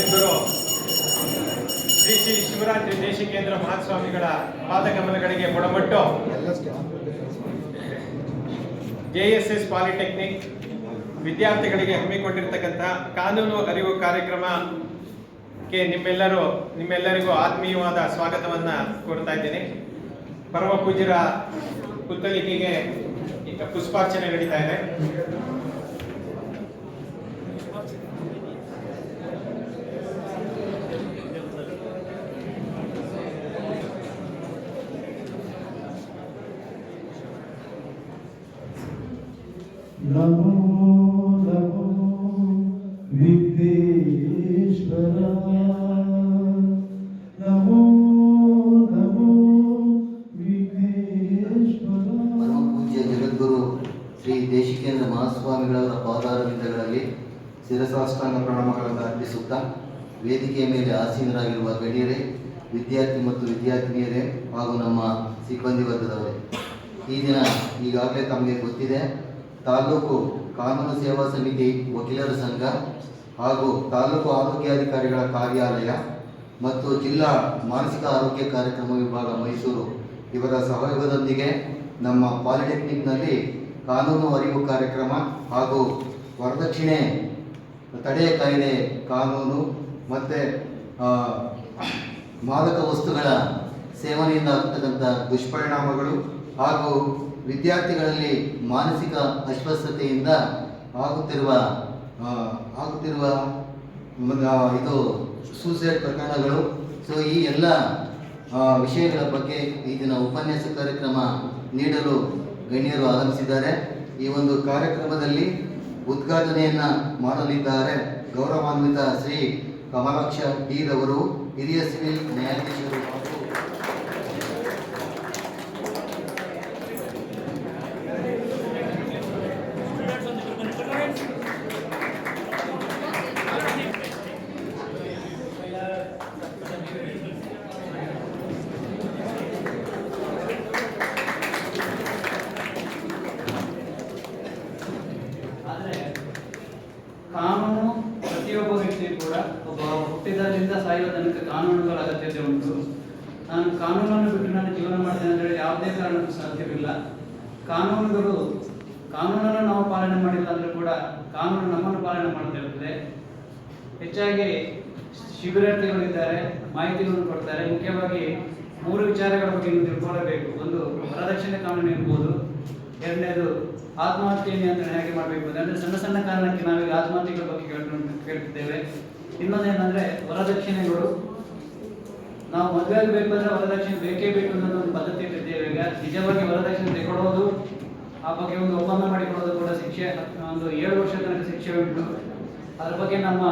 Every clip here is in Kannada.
ಜಗದ್ಗುರು ಶ್ರೀ ಶ್ರೀ ಶಿವರಾತ್ರಿ ದೇಶಿಕೇಂದ್ರ ಮಹಾಸ್ವಾಮಿಗಳ ಪಾದಕಮಲಗಳಿಗೆ ಬುಡಮಟ್ಟು ಜೆಎಸ್ಎಸ್ ಪಾಲಿಟೆಕ್ನಿಕ್ ವಿದ್ಯಾರ್ಥಿಗಳಿಗೆ ಹಮ್ಮಿಕೊಂಡಿರ್ತಕ್ಕಂಥ ಕಾನೂನು ಅರಿವು ಕಾರ್ಯಕ್ರಮಕ್ಕೆ ನಿಮ್ಮೆಲ್ಲರೂ, ನಿಮ್ಮೆಲ್ಲರಿಗೂ ಆತ್ಮೀಯವಾದ ಸ್ವಾಗತವನ್ನ ಕೋರ್ತಾ ಇದ್ದೀನಿ. ಪರಮ ಪೂಜ್ಯರ ಪುತ್ತಲಿಕೆಗೆ ಈಗ ಪುಷ್ಪಾರ್ಚನೆ ನಡೀತಾ ಇದೆ. ಶಿರಸಾಷ್ಟಾಂಗ ಪ್ರಣಾಮಗಳನ್ನು ಅರ್ಪಿಸುತ್ತಾ ವೇದಿಕೆಯ ಮೇಲೆ ಆಸೀನರಾಗಿರುವ ಗಣ್ಯರೇ, ವಿದ್ಯಾರ್ಥಿ ಮತ್ತು ವಿದ್ಯಾರ್ಥಿನಿಯರೇ ಹಾಗೂ ನಮ್ಮ ಸಿಬ್ಬಂದಿ ವರ್ಗದವರೇ, ಈ ದಿನ ಈಗಾಗಲೇ ತಮಗೆ ಗೊತ್ತಿದೆ, ತಾಲೂಕು ಕಾನೂನು ಸೇವಾ ಸಮಿತಿ ವಕೀಲರ ಸಂಘ ಹಾಗೂ ತಾಲೂಕು ಆರೋಗ್ಯಾಧಿಕಾರಿಗಳ ಕಾರ್ಯಾಲಯ ಮತ್ತು ಜಿಲ್ಲಾ ಮಾನಸಿಕ ಆರೋಗ್ಯ ಕಾರ್ಯಕ್ರಮ ವಿಭಾಗ ಮೈಸೂರು. ಇವರ ಸಹಯೋಗದೊಂದಿಗೆ ನಮ್ಮ ಪಾಲಿಟೆಕ್ನಿಕ್ನಲ್ಲಿ ಕಾನೂನು ಅರಿವು ಕಾರ್ಯಕ್ರಮ ಹಾಗೂ ವರದಕ್ಷಿಣೆ ತಡೆ ಕಾಯ್ದೆ ಕಾನೂನು ಮತ್ತು ಮಾದಕ ವಸ್ತುಗಳ ಸೇವನೆಯಿಂದ ಆಗ್ತಕ್ಕಂಥ ದುಷ್ಪರಿಣಾಮಗಳು ಹಾಗೂ ವಿದ್ಯಾರ್ಥಿಗಳಲ್ಲಿ ಮಾನಸಿಕ ಅಸ್ವಸ್ಥತೆಯಿಂದ ಆಗುತ್ತಿರುವ ಆಗುತ್ತಿರುವ ಇದು ಸೂಸೈಡ್ ಪ್ರಕರಣಗಳು. ಸೊ ಈ ಎಲ್ಲ ವಿಷಯಗಳ ಬಗ್ಗೆ ಈ ದಿನ ಉಪನ್ಯಾಸ ಕಾರ್ಯಕ್ರಮ ನೀಡಲು ಗಣ್ಯರು ಆಗಮಿಸಿದ್ದಾರೆ. ಈ ಒಂದು ಕಾರ್ಯಕ್ರಮದಲ್ಲಿ ಉದ್ಘಾಟನೆಯನ್ನ ಮಾಡಲಿದ್ದಾರೆ ಗೌರವಾನ್ವಿತ ಶ್ರೀ ಕಮಲಾಕ್ಷ ಡಿ ರವರು ಹಿರಿಯ ಸಿವಿಲ್ ನ್ಯಾಯಾಧೀಶರು ಹಾಗೂ ಆದರೆ ಕಾನೂನು ಪ್ರತಿಯೊಬ್ಬ ವ್ಯಕ್ತಿಯು ಕೂಡ ಒಬ್ಬ ಹುಟ್ಟಿದಾಗಲಿಂದ ಸಾಯುವ ತನಕ ಕಾನೂನುಗಳ ಅಗತ್ಯತೆ ಉಂಟು ನಾನು ಕಾನೂನನ್ನು ಜೀವನ ಮಾಡ್ತೇನೆ ಅಂತ ಹೇಳಿ ಯಾವುದೇ ಕಾರಣಕ್ಕೂ ಸಾಧ್ಯವಿಲ್ಲ. ಕಾನೂನುಗಳು, ಕಾನೂನನ್ನು ನಾವು ಪಾಲನೆ ಮಾಡಿಲ್ಲ ಅಂದ್ರೆ ಕೂಡ ಕಾನೂನು ನಮ್ಮನ್ನು ಪಾಲನೆ ಮಾಡ್ತಾ ಇರ್ತದೆ. ಹೆಚ್ಚಾಗಿ ಶಿಬಿರಾರ್ಥಿಗಳಿದ್ದಾರೆ, ಮಾಹಿತಿಗಳನ್ನು ಕೊಡ್ತಾರೆ. ಮುಖ್ಯವಾಗಿ ಮೂರು ವಿಚಾರಗಳ ಬಗ್ಗೆ ನೀವು ತಿಳ್ಕೊಳ್ಳಬೇಕು ಒಂದು, ವರದಕ್ಷಿಣೆ ಕಾನೂನು ಇರ್ಬೋದು. ಎರಡನೇದು, ಆತ್ಮಹತ್ಯೆ ನಿಯಂತ್ರಣ ಹೇಗೆ ಮಾಡಬೇಕು? ಅಂದರೆ ಸಣ್ಣ ಸಣ್ಣ ಕಾರಣಕ್ಕೆ ನಾವೀಗ ಆತ್ಮಹತ್ಯೆಗಳ ಬಗ್ಗೆ ಕೇಳ್ಕೊಂಡು ಕೇಳ್ತಿದ್ದೇವೆ. ಇನ್ನೊಂದೇನಂದ್ರೆ ವರದಕ್ಷಿಣೆಗಳು ನಾವು ಮದುವೆ ಆಗಬೇಕಂದ್ರೆ ವರದಕ್ಷಿಣೆ ಬೇಕೇ ಬೇಕು ಅನ್ನೋದು ಒಂದು ಪದ್ಧತಿ ಇಟ್ಟಿದ್ದೇವೆ. ಈಗ ನಿಜವಾಗಿ ವರದಕ್ಷಿಣೆ ತೆಗೊಳ್ಳೋದು, ಆ ಬಗ್ಗೆ ಒಂದು ಒಪ್ಪಂದ ಮಾಡಿಕೊಡೋದು ಕೂಡ ಶಿಕ್ಷೆ, ಒಂದು ಏಳು ವರ್ಷ ತನಕ ಶಿಕ್ಷೆ ಉಂಟು. ಅದ್ರ ಬಗ್ಗೆ ನಮ್ಮ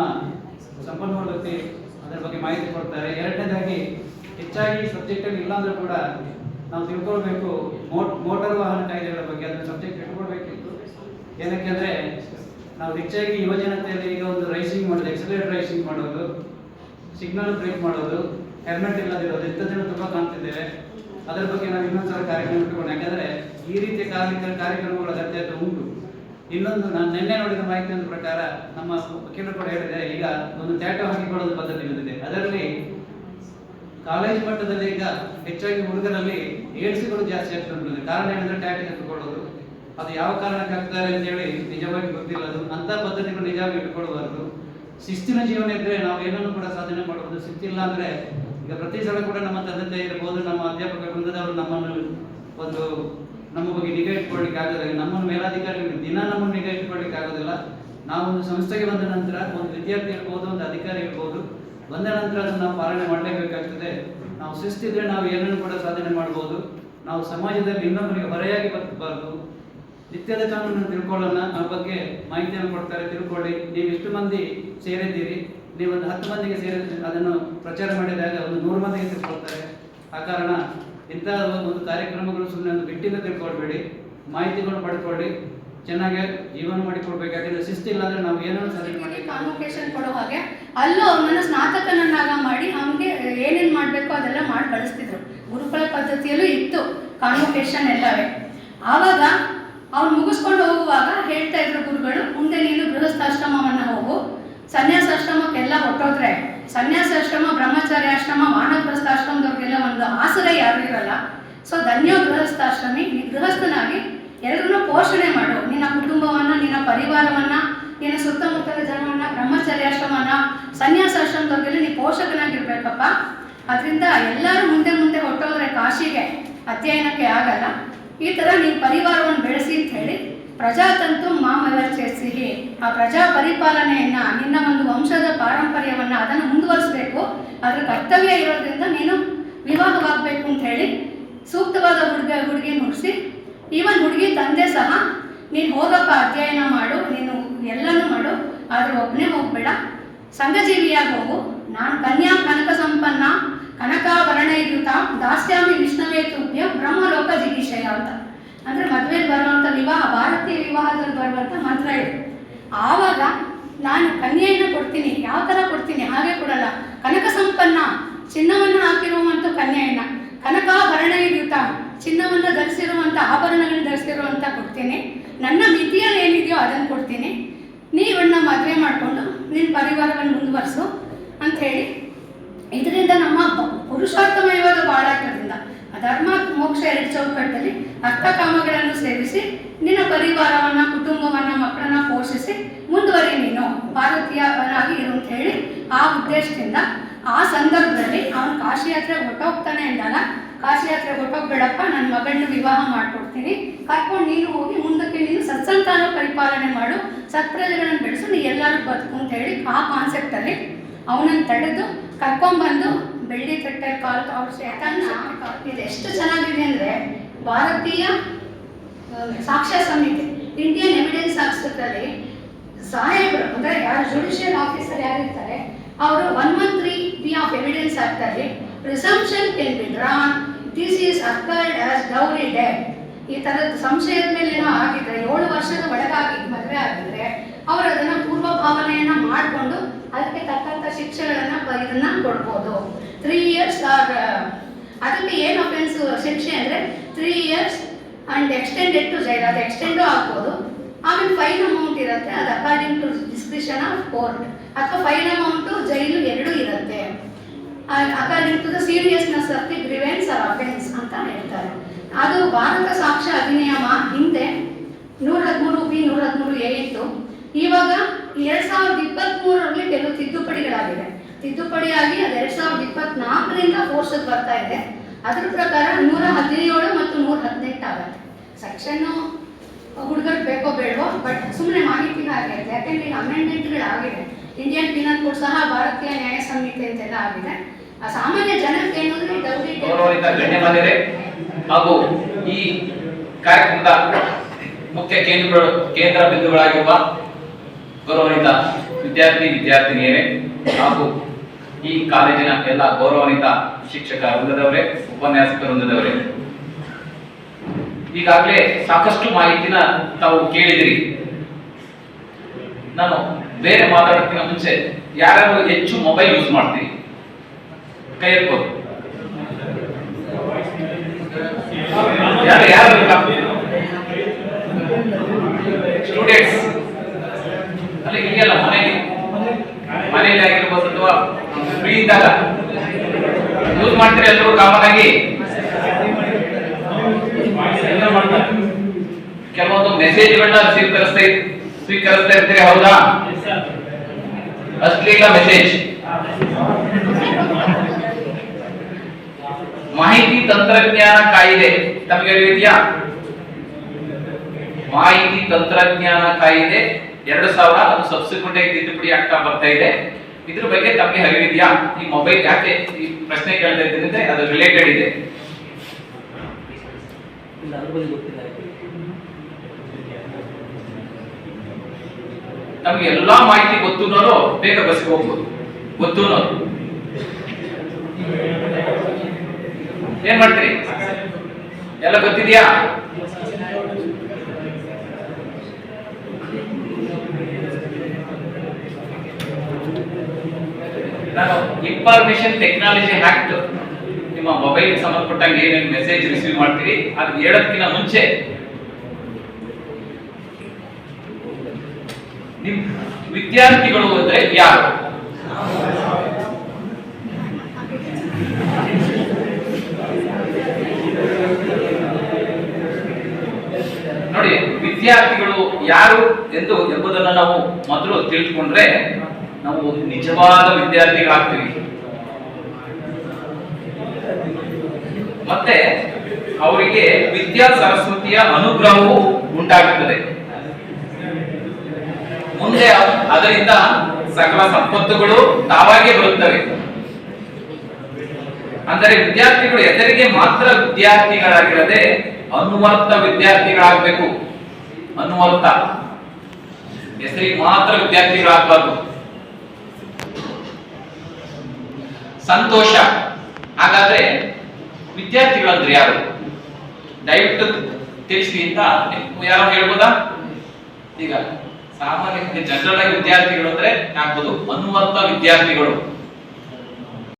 ಸಂಪನ್ಮೂಲ ವ್ಯಕ್ತಿ ಅದರ ಬಗ್ಗೆ ಮಾಹಿತಿ ಕೊಡ್ತಾರೆ. ಎರಡನೇದಾಗಿ, ಹೆಚ್ಚಾಗಿ ಸಬ್ಜೆಕ್ಟ್ ಇಲ್ಲ ಅಂದ್ರೆ ಕೂಡ ನಾವು ತಿಳ್ಕೊಳ್ಬೇಕು ಮೋಟ್ ಮೋಟಾರ್ ವಾಹನ ಕಾಯ್ದೆಗಳ ಬಗ್ಗೆ, ಅದನ್ನ ಸಬ್ಜೆಕ್ಟ್ ಇಟ್ಕೊಳ್ಬೇಕಿತ್ತು ಏನಕ್ಕೆ ಅಂದರೆ, ನಾವು ಹೆಚ್ಚಾಗಿ ಯುವಜನತೆಯಲ್ಲಿ ಈಗ ಒಂದು ರೈಸಿಂಗ್ ಮಾಡೋದು ಎಕ್ಸಲೇಟ್ ರೈಸಿಂಗ್ ಮಾಡೋದು ಸಿಗ್ನಲ್ ಬ್ರೇಕ್ ಮಾಡೋದು ಹೆಲ್ಮೆಟ್ ಇಲ್ಲದಿರೋದು ಜನ ತುಂಬಾ ಕಾಣ್ತಿದ್ದೇವೆ. ಅದರ ಬಗ್ಗೆ ನಾವು ಇನ್ನೊಂದ್ಸಲ ಕಾರ್ಯಕ್ರಮ ಇಟ್ಕೊಂಡು ಯಾಕಂದ್ರೆ ಈ ರೀತಿಯ ಕಾರ್ಯಕ್ರಮ ಕಾರ್ಯಕ್ರಮಗಳ ಅಗತ್ಯತೆ ಉಂಟು. ಇನ್ನೊಂದು ನಾನು ನಿನ್ನೆ ನೋಡಿದ ಮಾಹಿತಿ ಪ್ರಕಾರ ನಮ್ಮ ವಕೀಲರು ಕೂಡ ಹೇಳಿದ್ರೆ ಈಗ ಒಂದು ತ್ಯಾಟ ಹಾಕಿಕೊಳ್ಳೋದು ಪದ್ಧತಿ ಬಂದಿದೆ. ಅದರಲ್ಲಿ ಕಾಲೇಜ್ ಮಟ್ಟದಲ್ಲಿ ಈಗ ಹೆಚ್ಚಾಗಿ ಹುಡುಗರಲ್ಲಿ ಏಡ್ಸ್ಗಳು ಜಾಸ್ತಿ ಆಗ್ತಾ ಉಂಟು. ಕಾರಣ ಏನಂದ್ರೆ ಟ್ಯಾಟ್ ಹಾಕಿಕೊಳ್ಳೋದು ಅದು ಯಾವ ಕಾರಣಕ್ಕೆ ಆಗ್ತಾರೆ ಅಂತ ಹೇಳಿ ನಿಜವಾಗಿ ಗೊತ್ತಿಲ್ಲ. ಅದು ಅಂತ ಪದ್ಧತಿಗಳು ನಿಜವಾಗಿ ಇಟ್ಕೊಳ್ಬಾರ್ದು ಶಿಸ್ತಿನ ಜೀವನ ಇದ್ರೆ ನಾವು ಏನನ್ನು ಕೂಡ ಸಾಧನೆ ಮಾಡಬಹುದು ಶಿಸ್ತಿಲ್ಲ ಅಂದ್ರೆ ಈಗ ಪ್ರತಿ ಸಲ ಕೂಡ ನಮ್ಮ ತಂದೆ ತಾಯಿ ಇರ್ಬೋದು ನಮ್ಮ ಅಧ್ಯಾಪಕ ವೃಂದದವರು ನಮ್ಮನ್ನು ಒಂದು ನಮ್ಮ ಬಗ್ಗೆ ನಿಗಾ ಇಟ್ಕೊಳ್ಳಿಕ್ಕೆ ಆಗೋದಿಲ್ಲ ನಮ್ಮನ್ನು ಮೇಲಾಧಿಕಾರಿಗಳು ದಿನ ನಮ್ಮನ್ನು ನಿಗಾ ಇಟ್ಕೊಳ್ಳಿಕ್ಕೆ ಆಗೋದಿಲ್ಲ. ನಾವು ಒಂದು ಸಂಸ್ಥೆಗೆ ಬಂದ ನಂತರ ಒಂದು ವಿದ್ಯಾರ್ಥಿ ಇರ್ಬೋದು, ಒಂದು ಅಧಿಕಾರಿ ಇರ್ಬೋದು, ಬಂದ ನಂತರ ಅದನ್ನು ನಾವು ಪಾಲನೆ ಮಾಡಲೇಬೇಕಾಗ್ತದೆ. ನಾವು ಶಿಸ್ತಿದ್ರೆ ನಾವು ಏನನ್ನು ಕೂಡ ಸಾಧನೆ ಮಾಡ್ಬೋದು. ನಾವು ಸಮಾಜದಲ್ಲಿ ಇನ್ನೊಬ್ಬರಿಗೆ ಹೊರೆಯಾಗಿ ಬರ್ತಬಾರ್ದು ನಿತ್ಯದ ಕಾನೂನನ್ನು ತಿಳ್ಕೊಳ್ಳೋಣ ಆ ಬಗ್ಗೆ ಮಾಹಿತಿಯನ್ನು ಕೊಡ್ತಾರೆ, ತಿಳ್ಕೊಳ್ಳಿ. ನೀವು ಇಷ್ಟು ಮಂದಿ ಸೇರಿದ್ದೀರಿ? ನೀವು ಒಂದು ಹತ್ತು ಮಂದಿಗೆ ಸೇರಿ ಅದನ್ನು ಪ್ರಚಾರ ಮಾಡಿದಾಗ ಒಂದು ನೂರು ಮಂದಿಗೆ ತಿಳ್ಕೊಳ್ತಾರೆ ಆ ಕಾರಣ ಇಂಥ ಒಂದು ಕಾರ್ಯಕ್ರಮಗಳು ಸುಮ್ಮನೆ ಒಂದು ಬಿಟ್ಟಿಂದ ತಿಳ್ಕೊಳ್ಬೇಡಿ ಮಾಹಿತಿಗಳು ಪಡ್ಕೊಳ್ಳಿ ಚೆನ್ನಾಗಿ ಜೀವನ ಮಾಡಿಕೊಡ್ಬೇಕು. ಯಾಕಂದ್ರೆ ಶಿಸ್ತಿಲ್ಲ ಅಂದ್ರೆ ನಾವು ಏನೋ ಸೆಲೆಕ್ಟ್ ಮಾಡಿ ಕಾನ್ವೊಕೇಶನ್ ಕೊಡೋ ಹಾಗೆ ಅಲ್ಲೂ ಅವನನ್ನು ಸ್ನಾತಕನನ್ನಾಗ ಮಾಡಿ ಅವನಿಗೆ ಏನೇನು ಮಾಡಬೇಕು ಅದೆಲ್ಲ ಮಾಡಿ ಕಳಿಸ್ತಿದ್ರು. ಗುರುಕುಲ ಪದ್ಧತಿಯಲ್ಲೂ ಇತ್ತು ಕಾನ್ವೊಕೇಶನ್ ಎಲ್ಲವೇ. ಆವಾಗ ಅವ್ನು ಮುಗಿಸ್ಕೊಂಡು ಹೋಗುವಾಗ ಹೇಳ್ತಾ ಇದ್ರು ಗುರುಗಳು ಮುಂದೆ ನೀನು ಗೃಹಸ್ಥಾಶ್ರಮವನ್ನು ಹೋಗು ಸನ್ಯಾಸಾಶ್ರಮಕ್ಕೆಲ್ಲ ಹೊಟ್ಟೋದ್ರೆ ಸನ್ಯಾಸಾಶ್ರಮ, ಬ್ರಹ್ಮಚಾರ್ಯಾಶ್ರಮ ಮಾನಗೃಹಸ್ಥಾಶ್ರಮದವ್ರಿಗೆಲ್ಲ ಒಂದು ಆಸರೆ ಯಾರು ಇರಲ್ಲ. ಸೊ ಧನ್ಯ ಗೃಹಸ್ಥಾಶ್ರಮಿ ನೀ ಗೃಹಸ್ಥನಾಗಿ ಎಲ್ಲರನ್ನೂ ಪೋಷಣೆ ಮಾಡು. ನಿನ್ನ ಕುಟುಂಬವನ್ನು, ನಿನ್ನ ಪರಿವಾರವನ್ನು, ನಿನ್ನ ಸುತ್ತಮುತ್ತಲ ಜನವನ್ನ, ಬ್ರಹ್ಮಚಾರ್ಯಾಶ್ರಮನ, ಸನ್ಯಾಸಾಶ್ರಮದವ್ರಿಗೆಲ್ಲ ನೀ ಪೋಷಕನಾಗಿರ್ಬೇಕಪ್ಪ. ಅದರಿಂದ ಎಲ್ಲರೂ ಮುಂದೆ ಮುಂದೆ ಹೊಟ್ಟೋದ್ರೆ ಕಾಶಿಗೆ ಅಧ್ಯಯನಕ್ಕೆ ಆಗಲ್ಲ. ಈ ಥರ ನೀನು ಪರಿವಾರವನ್ನು ಬೆಳೆಸಿ ಅಂತ ಹೇಳಿ ಪ್ರಜಾತಂತು ಮಾಮವರ್ಚಿಸಿ ಆ ಪ್ರಜಾ ಪರಿಪಾಲನೆಯನ್ನ ನಿನ್ನ ಒಂದು ವಂಶದ ಪಾರಂಪರ್ಯವನ್ನು ಅದನ್ನು ಮುಂದುವರಿಸಬೇಕು. ಅದರ ಕರ್ತವ್ಯ ಇರೋದ್ರಿಂದ ನೀನು ವಿವಾಹವಾಗಬೇಕು ಅಂತ ಹೇಳಿ ಸೂಕ್ತವಾದ ಹುಡುಗ ಹುಡುಗಿ ಮುಗಿಸಿ. ಈವನ್ ಹುಡುಗಿ ತಂದೆ ಸಹ, ನೀನು ಹೋಗಪ್ಪ, ಅಧ್ಯಯನ ಮಾಡು, ನೀನು ಎಲ್ಲನೂ ಮಾಡು, ಆದ್ರೆ ಒಬ್ಬನೇ ಹೋಗ್ಬೇಡ. ಸಂಘಜೀವಿಯಾಗಿ ಹೋಗು. ನಾನು ಕನ್ಯಾ ಕನಕ ಸಂಪನ್ನ ಕನಕಾಭರಣಯುತ ದಾಸ್ಯಾಮಿ ವಿಷ್ಣುವೇ ತುಭ್ಯ ಬ್ರಹ್ಮಲೋಕ ಜಿಗೀಷಯ ಅಂತ. ಅಂದ್ರೆ ಬರುವಂತ ವಿವಾಹ, ಭಾರತೀಯ ವಿವಾಹದಲ್ಲಿ ಬರುವಂಥ ಮಂತ್ರ ಇದೆ. ಆವಾಗ ನಾನು ಕನ್ಯೆಯನ್ನು ಕೊಡ್ತೀನಿ, ಯಾವ ಥರ ಕೊಡ್ತೀನಿ, ಹಾಗೆ ಕೊಡಲ್ಲ. ಕನಕ ಸಂಪನ್ನ, ಚಿನ್ನವನ್ನು ಹಾಕಿರುವಂಥ ಕನ್ಯೆಯನ್ನ. ಕನಕಾಭರಣಯುತ ಚಿನ್ನವನ್ನು ಧರಿಸಿರುವಂಥ ಆಭರಣಗಳನ್ನ ಧರಿಸಿರುವಂಥ ಕೊಡ್ತೀನಿ. ನನ್ನ ಮಿತಿಯಲ್ಲಿ ಏನಿದೆಯೋ ಅದನ್ನು ಕೊಡ್ತೀನಿ. ನೀವನ್ನ ಮದುವೆ ಮಾಡಿಕೊಂಡು ನಿನ್ನ ಪರಿವಾರವನ್ನು ಮುಂದುವರಿಸು ಅಂತ ಹೇಳಿ ಇದರಿಂದ ನಮ್ಮ ಪುರುಷಾರ್ಥಮಯವಾದ ಬಾಳಾಟದಿಂದ ಧರ್ಮ ಮೋಕ್ಷ ಎರಡು ಚೌಕಟ್ಟಲ್ಲಿ ಅರ್ಥಕಾಮಗಳನ್ನು ಸೇವಿಸಿ, ನಿನ್ನ ಪರಿವಾರವನ್ನ, ಕುಟುಂಬವನ್ನ, ಮಕ್ಕಳನ್ನ ಪೋಷಿಸಿ ಮುಂದುವರಿ ನೀನು ಭಾರತೀಯನಾಗಿ ಇರು ಅಂತ ಹೇಳಿ ಆ ಉದ್ದೇಶದಿಂದ ಆ ಸಂದರ್ಭದಲ್ಲಿ ಅವನು ಕಾಶಿ ಯಾತ್ರೆ ಹೊಟ್ಟೋಗ್ತಾನೆ ಅಂದಾಗ ಕಾಶಿ ಯಾತ್ರೆ ಹೊಟ್ಟೋಗ್ಬೇಡಪ್ಪ ನನ್ನ ಮಗಳನ್ನ ವಿವಾಹ ಮಾಡ್ಕೊಡ್ತೀನಿ. ಕರ್ಕೊಂಡು ನೀನು ಹೋಗಿ ಮುಂದಕ್ಕೆ ನೀನು ಸತ್ಸಂತಾನ ಪರಿಪಾಲನೆ ಮಾಡು, ಸತ್ಪ್ರಜೆಗಳನ್ನು ಬೆಳೆಸು, ನೀ ಎಲ್ಲರೂ ಬದುಕು ಅಂತ ಹೇಳಿ ಆ ಕಾನ್ಸೆಪ್ಟಲ್ಲಿ ಅವನನ್ನು ತಡೆದು ಕರ್ಕೊಂಡ್ಬಂದು ಬೆಳ್ಳಿ ತಟ್ಟೆ ಕಾಲು. ಇದು ಎಷ್ಟು ಚೆನ್ನಾಗಿದೆ ಅಂದರೆ ಭಾರತೀಯ ಸಾಕ್ಷ್ಯ ಸಮಿತಿ ಇಂಡಿಯನ್ ಎವಿಡೆನ್ಸ್ ಆಕ್ಸ್ಪತ್ರೆಯಲ್ಲಿ ಸಾಹೇಬರು, ಅಂದ್ರೆ ಯಾರು ಜುಡಿಷಿಯಲ್ ಆಫೀಸರ್ ಯಾರಿರ್ತಾರೆ, ಅವರು one one three B of evidence ಆಗ್ತಾರೆ presumption can be drawn this is occurred as dowry death ಈ ಥರದ ಸಂಶಯದ ಮೇಲೆ ಏನೋ ಆಗಿದ್ರೆ, ಏಳು ವರ್ಷದ ಒಳಗಾಗಿ ಮದುವೆ ಆಗಿದ್ರೆ, ಅವರು ಅದನ್ನ ಪೂರ್ವ ಭಾವನೆಯನ್ನ ಮಾಡಿಕೊಂಡು, ಅದಕ್ಕೆ ತಕ್ಕಂಥ ಶಿಕ್ಷೆಗಳನ್ನ ಇದನ್ನ ಕೊಡ್ಬೋದು. ತ್ರೀ ಇಯರ್ಸ್ ಆರ್ ಅದಕ್ಕೆ ಏನು ಅಫೆನ್ಸ್ ಶಿಕ್ಷೆ ಅಂದರೆ three years and extended to jail ಅದು ಎಕ್ಸ್ಟೆಂಡು ಆಗ್ಬೋದು. ಆಮೇಲೆ ಫೈನ್ ಅಮೌಂಟ್ ಇರುತ್ತೆ. ಅದು according to description of court ಅಥವಾ ಫೈನ್ ಅಮೌಂಟು ಜೈಲು ಎರಡೂ ಇರುತ್ತೆ. According to the seriousness of the grievance or offence ಅಂತ ಹೇಳ್ತಾರೆ. ಅದು ಭಾರತ ಸಾಕ್ಷ್ಯ ಅಧಿನಿಯಮ ಹಿಂದೆ ನೂರ ಹದಿಮೂರು ಬಿ ನೂರ ಹದಿಮೂರು ಎ ಇತ್ತು. ಇವಾಗ ಎರಡು ಸಾವಿರದ ತಿದ್ದುಪಡಿಗಳಾಗಿದೆ ತಿದ್ದುಪಡಿಯಾಗಿ ಅದು ಎರಡ್ ಸಾವಿರದ ಇಪ್ಪತ್ನಾಲ್ಕರಿಂದ ಫೋರ್ಸಸ್ ಬರ್ತಾ ಇದೆ. ಅದ್ರ ಪ್ರಕಾರ ನೂರ ಹದಿನೇಳು ಮತ್ತು ನೂರ ಹದಿನೆಂಟು ಆಗುತ್ತೆ. ಸೆಕ್ಷನ್ನು ಹುಡುಗರು ಬೇಕೋ ಬೇಡವೋ, ಬಟ್ ಸುಮ್ಮನೆ ಮಾಹಿತಿನ ಆಗಿರುತ್ತೆ ಯಾಕೆಂದ್ರೆ ಈಗ ಅಮೆಂಡ್ಮೆಂಟ್ಗಳಾಗಿದೆ. ಇಂಡಿಯನ್ ಪೀನಲ್ ಕೋಡ್ ಸಹ ಭಾರತೀಯ ನ್ಯಾಯ ಸಂಹಿತೆ ಅಂತೆಲ್ಲ ಆಗಿದೆ. ಆ ಸಾಮಾನ್ಯ ಜನಕ್ಕೆ ಏನಂದ್ರೆ ಹಾಗೂ ಈ ಕಾರ್ಯಕ್ರಮದ ಮುಖ್ಯ ಕೇಂದ್ರ ಕೇಂದ್ರ ಬಿಂದುಗಳಾಗಿರುವ ಗೌರವನಿತ ವಿದ್ಯಾರ್ಥಿ, ವಿದ್ಯಾರ್ಥಿನಿಯರೇ ಹಾಗೂ ಈ ಕಾಲೇಜಿನ ಎಲ್ಲ ಗೌರವಾನ್ವಿತ ಶಿಕ್ಷಕ ವೃಂದದವರೇ, ಉಪನ್ಯಾಸಕ ವೃಂದದವರೇ. ಈಗಾಗಲೇ ಸಾಕಷ್ಟು ಮಾಹಿತಿನ ತಾವು ಕೇಳಿದಿರಿ. ನಾನು ಬೇರೆ ಮಾತಾಡೋಕ್ಕಿಂತ ಮುಂಚೆ ಯಾರ್ಯಾರು ಹೆಚ್ಚು ಮೊಬೈಲ್ ಯೂಸ್ ಮಾಡ್ತೀರಿ? ಕೈ ಎತ್ಬೋದು. ಯಾರು ಯಾರು ಸ್ಟೂಡೆಂಟ್ಸ್. ಅಲ್ಲ ಮನೆಯಲ್ಲಿ ಇದ್ದಾಗ ಯೂಸ್ ಮಾಡ್ತೀರಿ ಎಲ್ಲರೂ ಕಾಮನ್ ಆಗಿ ಕೆಲವೊಂದು ಮೆಸೇಜ್ಗಳನ್ನ ಸ್ವೀಕರಿಸ್ತಾ ಸ್ವೀಕರಿಸ್ತಾ ಇರ್ತೀರಿ, ಹೌದಾ? ಅಶ್ಲೀಲ ಮೆಸೇಜ್ ಮಾಹಿತಿ ತಂತ್ರಜ್ಞಾನ ಕಾಯಿದೆ. ತಮಗೆ ಹೇಳಿದ್ಯಾ ಮಾಹಿತಿ ತಂತ್ರಜ್ಞಾನ ಕಾಯಿದೆ. ಎರಡು ಸಾವಿರ ಅದು ಸಬ್ಸಿಕ್ವೆಂಟ್ ಆಗಿ ತಿದ್ದುಪಡಿ ಆಗ್ತಾ ಬರ್ತಾ ಇದೆ. ಇದ್ರ ಬಗ್ಗೆ ತಮಗೆ ಅರಿವಿದೆಯಾ? ಈ ಮೊಬೈಲ್ ಯಾಕೆ ಈ ಪ್ರಶ್ನೆ ಕೇಳ್ತಾ ಇದ್ದೀನಿ ಅಂದ್ರೆ ಅದು ರಿಲೇಟೆಡ್ ಇದೆ. ನಮ್ಗೆ ಎಲ್ಲಾ ಮಾಹಿತಿ ಗೊತ್ತು ಅನ್ನೋರು ಬೇಗ ಬಸ್ಗೆ ಹೋಗ್ಬೋದು. ಗೊತ್ತು ಅನ್ನೋರು. ಏನ್ ಮಾಡ್ತೀರಿ? ಎಲ್ಲ ಗೊತ್ತಿದ್ಯಾ ನಾನು ಇನ್ಫಾರ್ಮೇಶನ್ ಟೆಕ್ನಾಲಜಿ ಹ್ಯಾಕ್ಟ್ ನಿಮ್ಮ ಮೊಬೈಲ್ ಸಂಬಂಧಪಟ್ಟಂಗೆ ಏನೇನು ಮೆಸೇಜ್ ರಿಸೀವ್ ಮಾಡ್ತೀರಿ, ಅದು ಹೇಳೋದಕ್ಕಿಂತ ಮುಂಚೆ ನಿಮ್ ವಿದ್ಯಾರ್ಥಿಗಳು ಅಂದ್ರೆ ಯಾರು? ನೋಡಿ, ವಿದ್ಯಾರ್ಥಿಗಳು ಯಾರು ಎಂದು ಎಂಬುದನ್ನು ನಾವು ಮೊದಲು ತಿಳಿದುಕೊಂಡ್ರೆ ನಾವು ನಿಜವಾದ ವಿದ್ಯಾರ್ಥಿಗಳಾಗ್ತೀವಿ. ಮತ್ತೆ ಅವರಿಗೆ ವಿದ್ಯಾ ಸರಸ್ವತಿಯ ಅನುಗ್ರಹವು ಉಂಟಾಗುತ್ತದೆ. ಮುಂದೆ ಅದರಿಂದ ಸಕಲ ಸಂಪತ್ತುಗಳು ತಾವಾಗೇ ಬರುತ್ತವೆ. ಅಂದರೆ ವಿದ್ಯಾರ್ಥಿಗಳು ಹೆಸರಿಗೆ ಮಾತ್ರ ವಿದ್ಯಾರ್ಥಿಗಳಾಗಿರದೆ ಅನುವರ್ತ ವಿದ್ಯಾರ್ಥಿಗಳಾಗಬೇಕು. ಅನುವರ್ತ. ಹೆಸರಿಗೆ ಮಾತ್ರ ವಿದ್ಯಾರ್ಥಿಗಳಾಗಬಾರ್ದು. ಸಂತೋಷ. ಹಾಗಾದ್ರೆ ವಿದ್ಯಾರ್ಥಿಗಳಂದ್ರೆ ಯಾರು? ದಯವಿಟ್ಟು ತಿಳಿಸಿ ಅಂತ ಯಾರು ಹೇಳ್ಬೋದಾ? ಈಗ ಸಾಮಾನ್ಯ ಜನರಲ್ ಆಗಿ ವಿದ್ಯಾರ್ಥಿಗಳು ಅಂದ್ರೆ ಆಗ್ಬೋದು ಅನುವರ್ತ ವಿದ್ಯಾರ್ಥಿಗಳು.